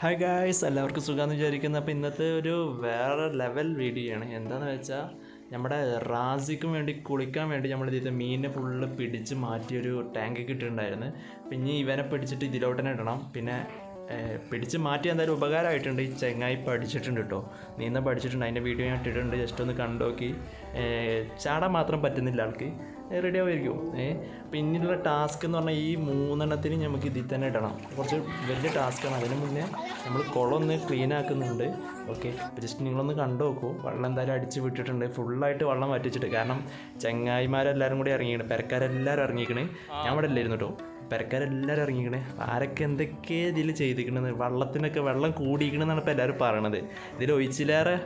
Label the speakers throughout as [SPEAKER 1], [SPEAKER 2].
[SPEAKER 1] Hi guys എല്ലാവർക്കും സുഖമെന്ന് വിചാരിക്കുന്നു. അപ്പോൾ ഇന്നത്തെ ഒരു വേറെ ലെവൽ വീഡിയോ ആണ്. എന്താണെന്ന് വെച്ചാൽ നമ്മുടെ റാസിക്കും വേണ്ടി കുളിക്കാൻ വേണ്ടി നമ്മൾ ഇതിൽ മീനിനെ ഫുള്ള് പിടിച്ച് മാറ്റിയൊരു ടാങ്ക് കിട്ടിയിട്ടുണ്ടായിരുന്നു ഇനി ഇവനെ പിടിച്ചിട്ട് ഇതിലോട്ട് തന്നെ ഇടണം. പിന്നെ പിടിച്ച് മാറ്റി എന്തായാലും ഉപകാരമായിട്ടുണ്ട് ഈ ചെങ്ങായി പഠിച്ചിട്ടുണ്ട് കേട്ടോ നീന്താൻ പഠിച്ചിട്ടുണ്ട്. അതിന്റെ വീഡിയോ ഞാൻ ഇട്ടിട്ടുണ്ട്. ജസ്റ്റ് ഒന്ന് കണ്ടോക്കി ചാടാൻ മാത്രം പറ്റുന്നില്ല ആൾക്ക്. റെഡി ആവുമായിരിക്കും പിന്നീടുള്ള ടാസ്ക് എന്ന് പറഞ്ഞാൽ ഈ മൂന്നെണ്ണത്തിന് നമുക്ക് ഇതിൽ തന്നെ ഇടണം. കുറച്ച് വലിയ ടാസ്ക്കാണ് അതിന് മുന്നേ നമ്മൾ കുളം ഒന്ന് ക്ലീൻ ആക്കുന്നുണ്ട്. ഓക്കെ ജസ്റ്റ് നിങ്ങളൊന്ന് കണ്ടു നോക്കൂ. വെള്ളം എന്തായാലും അടിച്ച് വിട്ടിട്ടുണ്ട്. ഫുള്ളായിട്ട് വെള്ളം വറ്റിച്ചിട്ട് കാരണം ചങ്ങായിമാരെല്ലാവരും കൂടി ഇറങ്ങിയിട്ടുണ്ട്. പെരക്കാരെല്ലാവരും ഇറങ്ങിക്കണ് ഞാൻ ഇവിടെ ഇല്ലായിരുന്നു കേട്ടോ പെരക്കാരെല്ലാവരും ഇറങ്ങിക്കണേ. ആരൊക്കെ എന്തൊക്കെ ഇതിൽ ചെയ്തിരിക്കണെന്ന് വെള്ളത്തിനൊക്കെ വെള്ളം കൂടിയിരിക്കണമെന്നാണ് ഇപ്പോൾ എല്ലാവരും പറയണത്. ഇതിൽ ഒഴിച്ചിലേറെ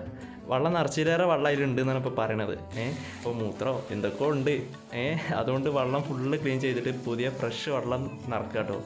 [SPEAKER 1] വെള്ളം നിറച്ചിലേറെ വെള്ളം അതിലുണ്ട് എന്നാണ് ഇപ്പോൾ പറയണത്. ഏഹ് അപ്പോൾ മൂത്രമോ എന്തൊക്കെയോ ഉണ്ട്. ഏഹ് അതുകൊണ്ട് വെള്ളം ഫുള്ള് ക്ലീൻ ചെയ്തിട്ട് പുതിയ ഫ്രഷ് വെള്ളം നിറക്കുക കേട്ടോ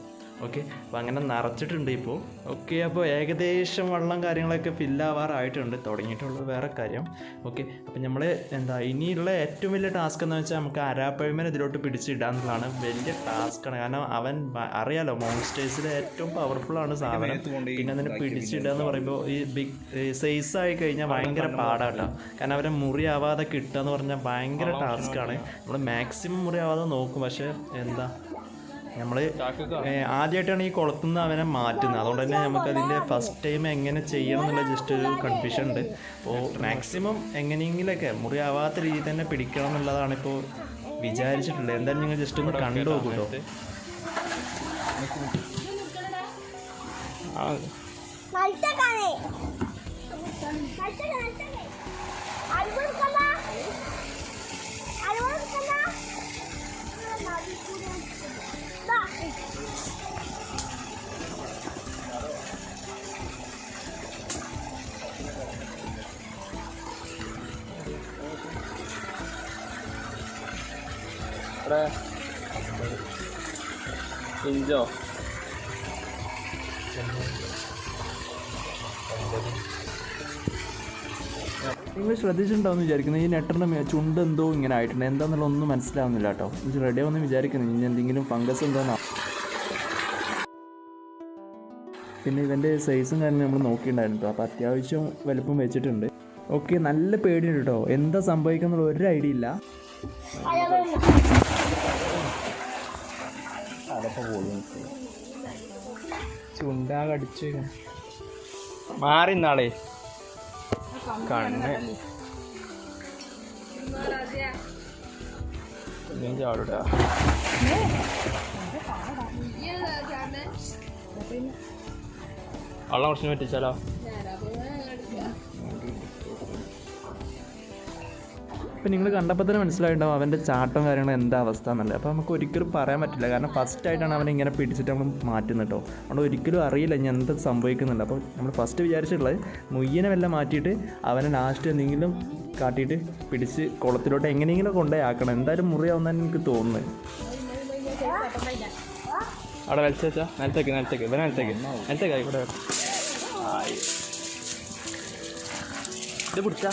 [SPEAKER 1] ഓക്കെ അപ്പോൾ അങ്ങനെ നിറച്ചിട്ടുണ്ട് ഇപ്പോൾ ഓക്കെ അപ്പോൾ ഏകദേശം വെള്ളം കാര്യങ്ങളൊക്കെ ഫില്ലാവാറായിട്ടുണ്ട് തുടങ്ങിയിട്ടുള്ളത് വേറെ കാര്യം. ഓക്കെ അപ്പോൾ നമ്മൾ എന്താ ഇനിയുള്ള ഏറ്റവും വലിയ ടാസ്ക് എന്ന് വെച്ചാൽ നമുക്ക് അരാപ്പഴിമനെ ഇതിലോട്ട് പിടിച്ചിടാന്നുള്ളതാണ് വലിയ ടാസ്ക്കാണ് കാരണം അവൻ അറിയാലോ മോൺസ്റ്റേഴ്സിലെ ഏറ്റവും പവർഫുള്ളാണ് സാധനം. പിന്നെ അതിനെ പിടിച്ചിടുക എന്ന് പറയുമ്പോൾ ഈ ബിഗ് സൈസ് ആയി കഴിഞ്ഞാൽ ഭയങ്കര പാടാട്ടോ കാരണം അവരെ മുറിയാവാതെ കിട്ടുക എന്ന് പറഞ്ഞാൽ ഭയങ്കര ടാസ്ക്കാണ് നമ്മൾ മാക്സിമം മുറിയാവാതെ നോക്കും. പക്ഷേ എന്താ നമ്മൾ ആദ്യമായിട്ടാണ് ഈ കുളത്തുനിന്ന് അവനെ മാറ്റുന്നത്. അതുകൊണ്ട് തന്നെ നമുക്ക് അതിന്റെ ഫസ്റ്റ് ടൈം എങ്ങനെ ചെയ്യണം എന്നുള്ള ജസ്റ്റ് ഒരു കൺഫ്യൂഷൻ ഉണ്ട്. അപ്പോൾ മാക്സിമം എങ്ങനെയെങ്കിലൊക്കെ മുറിയാവാത്ത രീതിയിൽ തന്നെ പിടിക്കണം എന്നുള്ളതാണ് ഇപ്പോൾ വിചാരിച്ചിട്ടുള്ളത്. എന്തായാലും നിങ്ങൾ ജസ്റ്റ് ഒന്ന് കണ്ടു നോക്കൂ കേട്ടോ
[SPEAKER 2] ഇവിടെ ഇഞ്ചോ?
[SPEAKER 1] നിങ്ങൾ ശ്രദ്ധിച്ചിട്ടുണ്ടാവും വിചാരിക്കുന്നത് ഈ നെറ്ററിന്റെ ചുണ്ട് എന്തോ ഇങ്ങനെ ആയിട്ടുണ്ട്. എന്താണെന്നുള്ള ഒന്നും മനസ്സിലാവുന്നില്ല കേട്ടോ. ഇത് റെഡി ആവുമെന്ന് വിചാരിക്കുന്നു. ഇനി എന്തെങ്കിലും ഫംഗസ് എന്തോന്നാ പിന്നെ ഇവന്റെ സൈസും കാര്യം നമ്മൾ നോക്കിയിട്ടുണ്ടായിരുന്നു അപ്പോൾ അത്യാവശ്യം വലുപ്പം വെച്ചിട്ടുണ്ട്. ഓക്കെ നല്ല പേടിയുണ്ട് കേട്ടോ. എന്താ സംഭവിക്കുന്നുള്ള ഒരു ഐഡിയ ഇല്ല.
[SPEAKER 2] ചുണ്ടാ കടിച്ചു. മാറി നാളെ കണ്ണ്. ചാടൂടാ. വെള്ളം കുറച്ച് പറ്റിച്ചാലോ?
[SPEAKER 1] ഇപ്പം നിങ്ങൾ കണ്ടപ്പോൾ തന്നെ മനസ്സിലായിട്ടുണ്ടാവും അവന്റെ ചാട്ടം കാര്യങ്ങളും എന്താ അവസ്ഥ എന്നുള്ളത്. അപ്പോൾ നമുക്ക് ഒരിക്കലും പറയാൻ പറ്റില്ല. കാരണം ഫസ്റ്റ് ആയിട്ടാണ് അവനെ ഇങ്ങനെ പിടിച്ചിട്ട് നമ്മൾ മാറ്റുന്നത് കേട്ടോ. അതുകൊണ്ട് ഒരിക്കലും അറിയില്ല ഞാൻ എന്ത് സംഭവിക്കുന്നുണ്ട്. അപ്പോൾ നമ്മൾ ഫസ്റ്റ് വിചാരിച്ചിട്ടുള്ളത് മുയ്യനെ വല്ല മാറ്റിയിട്ട് അവനെ ലാസ്റ്റ് എന്തെങ്കിലും കാട്ടിയിട്ട് പിടിച്ച് കുളത്തിലോട്ട് എങ്ങനെയെങ്കിലും കൊണ്ടുപോയി ആക്കണം. എന്തായാലും മുറിയാവുന്നതാണ് എനിക്ക് തോന്നുന്നത്
[SPEAKER 2] അവിടെ വലിച്ചാ നിലത്തേക്ക് നിലത്തേക്ക്. ഇവനെ നിലത്തേക്ക്. നിലത്തേക്ക് ആയിക്കോട്ടെ ആയി. ഇത് പിടിച്ചാ?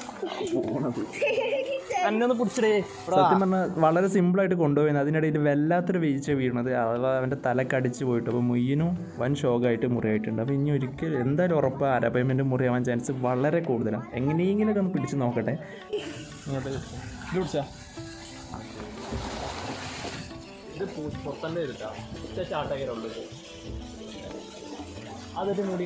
[SPEAKER 2] അന്നൊന്ന് പിടിച്ചിടേ.
[SPEAKER 1] സത്യം പറഞ്ഞാൽ വളരെ സിമ്പിൾ ആയിട്ട് കൊണ്ടുപോയി അതിനിടയിൽ വല്ലാത്തൊരു വീഴ്ച വീണത്. അഥവാ അവന്റെ തലക്കടിച്ച് പോയിട്ട് അപ്പോൾ മുയ്യനും വൻ ഷോക്കായിട്ട് മുറിയായിട്ടുണ്ട്. അപ്പോൾ ഇനി ഒരിക്കലും എന്തായാലും ഉറപ്പ് അരപ്പയ്മെന്റ് മുറിയാവാൻ ചാൻസ് വളരെ കൂടുതലാണ് എങ്ങനെയെങ്കിലൊക്കെ ഒന്ന് പിടിച്ച് നോക്കട്ടെ.
[SPEAKER 2] ഇത് പിടിച്ചാ. ഉച്ച അതൊരു മുടി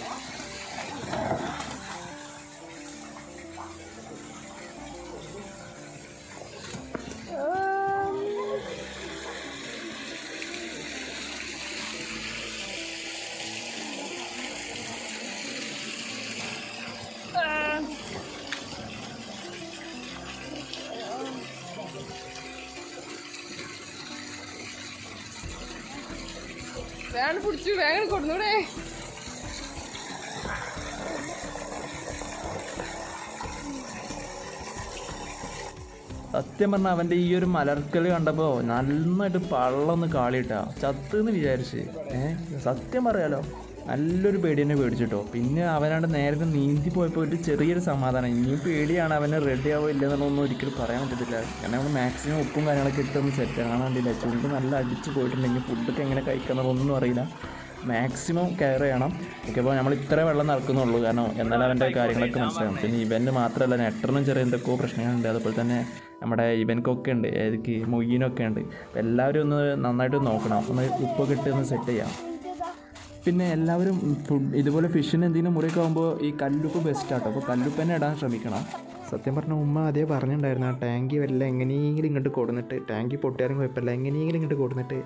[SPEAKER 3] വേഗം പിടിച്ചു വേഗം കൊടുന്നൂടെ.
[SPEAKER 1] സത്യം പറഞ്ഞാൽ അവന്റെ ഈ ഒരു മലർക്കൽ കണ്ടപ്പോൾ നന്നായിട്ട് പള്ളൊന്ന് കാളിയിട്ടാ. ചത്തെന്ന് വിചാരിച്ച്. ഏഹ് സത്യം പറയാലോ? നല്ലൊരു പേടി തന്നെ പേടിച്ചിട്ടോ. പിന്നെ അവനാണ് നേരത്തെ നീന്തി പോയപ്പോൾ ഒരു ചെറിയൊരു സമാധാനം. ഇനിയും പേടിയാണ് അവന് റെഡി ആവോ ഇല്ലെന്നുള്ളതൊന്നും ഒരിക്കലും പറയാൻ പറ്റത്തില്ല. കാരണം നമ്മൾ മാക്സിമം ഉപ്പും കാര്യങ്ങളൊക്കെ ഇട്ടൊന്ന് സെറ്റ് കാണാണ്ടില്ല ചുണ്ട് നല്ല അടിച്ച് പോയിട്ടുണ്ടെങ്കിൽ ഫുഡൊക്കെ എങ്ങനെ കഴിക്കണമെന്നൊന്നും അറിയില്ല. മാക്സിമം കെയർ ചെയ്യണം. അപ്പോൾ നമ്മൾ ഇത്ര വെള്ളം നടക്കുന്നുള്ളൂ. കാരണം എന്നാലും അവന്റെ കാര്യങ്ങളൊക്കെ മനസ്സിലാവും. പിന്നെ ഇവന് മാത്രമല്ല നെറ്ററിനും ചെറിയ എന്തൊക്കെയോ പ്രശ്നങ്ങളുണ്ട്. അതുപോലെ തന്നെ നമ്മുടെ ഇവൻക്കൊക്കെ ഉണ്ട്. ഏതൊക്കെ മൊയ്യനൊക്കെ ഉണ്ട്. എല്ലാവരും ഒന്ന് നന്നായിട്ട് നോക്കണം. ഒന്ന് ഉപ്പൊക്കെ ഇട്ട് ഒന്ന് സെറ്റ് ചെയ്യാം. പിന്നെ എല്ലാവരും ഫുഡ് ഇതുപോലെ ഫിഷിന് എന്തെങ്കിലും മുറിയൊക്കെ ആകുമ്പോൾ ഈ കല്ലുപ്പ് ബെസ്റ്റ് ആട്ടോ. അപ്പോൾ കല്ലുപ്പ് തന്നെ ഇടാൻ ശ്രമിക്കണം. സത്യം പറഞ്ഞ ഉമ്മ അതേ പറഞ്ഞിട്ടുണ്ടായിരുന്നു ആ ടാങ്കി വല്ല എങ്ങനെയെങ്കിലും ഇങ്ങോട്ട് കൊടുന്നിട്ട് ടാങ്കി പൊട്ടിയാലും കുഴപ്പമില്ല എങ്ങനെയെങ്കിലും ഇങ്ങോട്ട് കൊടുന്നിട്ട്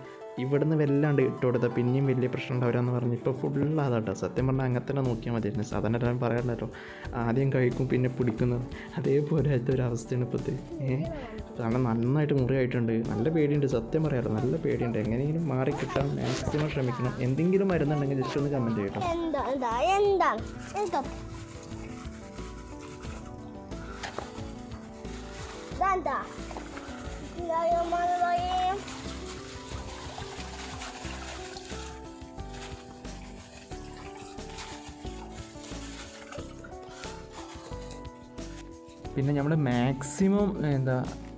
[SPEAKER 1] ഇവിടുന്ന് വല്ലാണ്ട് ഇട്ട് കൊടുത്താൽ പിന്നെയും വലിയ പ്രശ്നം ഉണ്ടാവില്ലെന്ന് പറഞ്ഞ്. ഇപ്പോൾ ഫുൾ അതാട്ടോ. സത്യം പറഞ്ഞാൽ അങ്ങനെ തന്നെ നോക്കിയാൽ മതിയായിരുന്നു സാധാരണ എല്ലാവരും പറയാറുണ്ടല്ലോ ആദ്യം കഴിക്കും പിന്നെ പിടിക്കുന്നു. അതേപോലെ ആയിട്ട് ഒരു അവസ്ഥയാണ് ഇപ്പോഴത്തെ ഏഹ് കാരണം നന്നായിട്ട് മുറിയായിട്ടുണ്ട് നല്ല പേടിയുണ്ട്. സത്യം പറയാമല്ലോ നല്ല പേടിയുണ്ട്. എങ്ങനെയെങ്കിലും മാറി കിട്ടാൻ മാക്സിമം ശ്രമിക്കണം. എന്തെങ്കിലും മരുന്നുണ്ടെങ്കിൽ ജസ്റ്റ് ഒന്ന് കമന്റ് ചെയ്യട്ടോ
[SPEAKER 4] എന്താ എന്താ
[SPEAKER 1] പിന്നെ നമ്മൾ മാക്സിമം എന്താ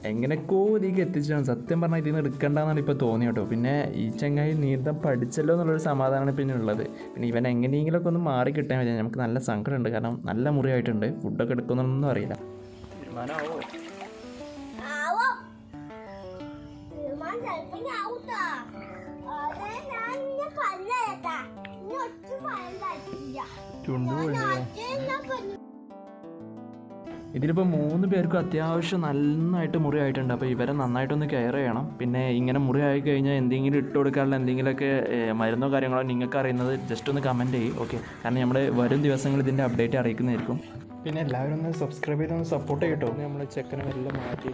[SPEAKER 1] എങ്ങനെയൊക്കെയോ ഇതിലേക്ക് എത്തിച്ചാണ് സത്യം പറഞ്ഞാൽ ഇതിൽ നിന്ന് എടുക്കണ്ടെന്നാണ് ഇപ്പോൾ തോന്നി കേട്ടോ പിന്നെ ഈ ചങ്ങായി നീന്തം പഠിച്ചല്ലോ എന്നുള്ളൊരു സമാധാനമാണ് പിന്നെ ഉള്ളത്. പിന്നെ ഇവൻ എങ്ങനെയെങ്കിലുമൊക്കെ ഒന്ന് മാറി കിട്ടാൻ മതി നമുക്ക് നല്ല സങ്കടമുണ്ട്. കാരണം നല്ല മുറിയായിട്ടുണ്ട്. ഫുഡൊക്കെ എടുക്കുന്നൊന്നും അറിയില്ല.
[SPEAKER 2] തീരുമാനമാവോ
[SPEAKER 1] ഇതിലിപ്പോൾ മൂന്ന് പേർക്കും അത്യാവശ്യം നന്നായിട്ട് മുറിയായിട്ടുണ്ട് അപ്പോൾ ഇവരെ നന്നായിട്ടൊന്ന് കെയർ ചെയ്യണം. പിന്നെ ഇങ്ങനെ മുറിയായി കഴിഞ്ഞാൽ എന്തെങ്കിലും ഇട്ട് കൊടുക്കാനുള്ള എന്തെങ്കിലുമൊക്കെ മരുന്നോ കാര്യങ്ങളോ നിങ്ങൾക്ക് അറിയുന്നത് ജസ്റ്റ് ഒന്ന് കമന്റ് ചെയ്യും ഓക്കെ കാരണം നമ്മൾ വരും ദിവസങ്ങളിൽ ഇതിന്റെ അപ്ഡേറ്റ് അറിയിക്കുന്നതായിരിക്കും. പിന്നെ എല്ലാവരും ഒന്ന് സബ്സ്ക്രൈബ് ചെയ്തൊന്ന് സപ്പോർട്ട് ചെയ്യട്ടോ നമ്മൾ ചെക്കനെ എല്ലാം മാറ്റി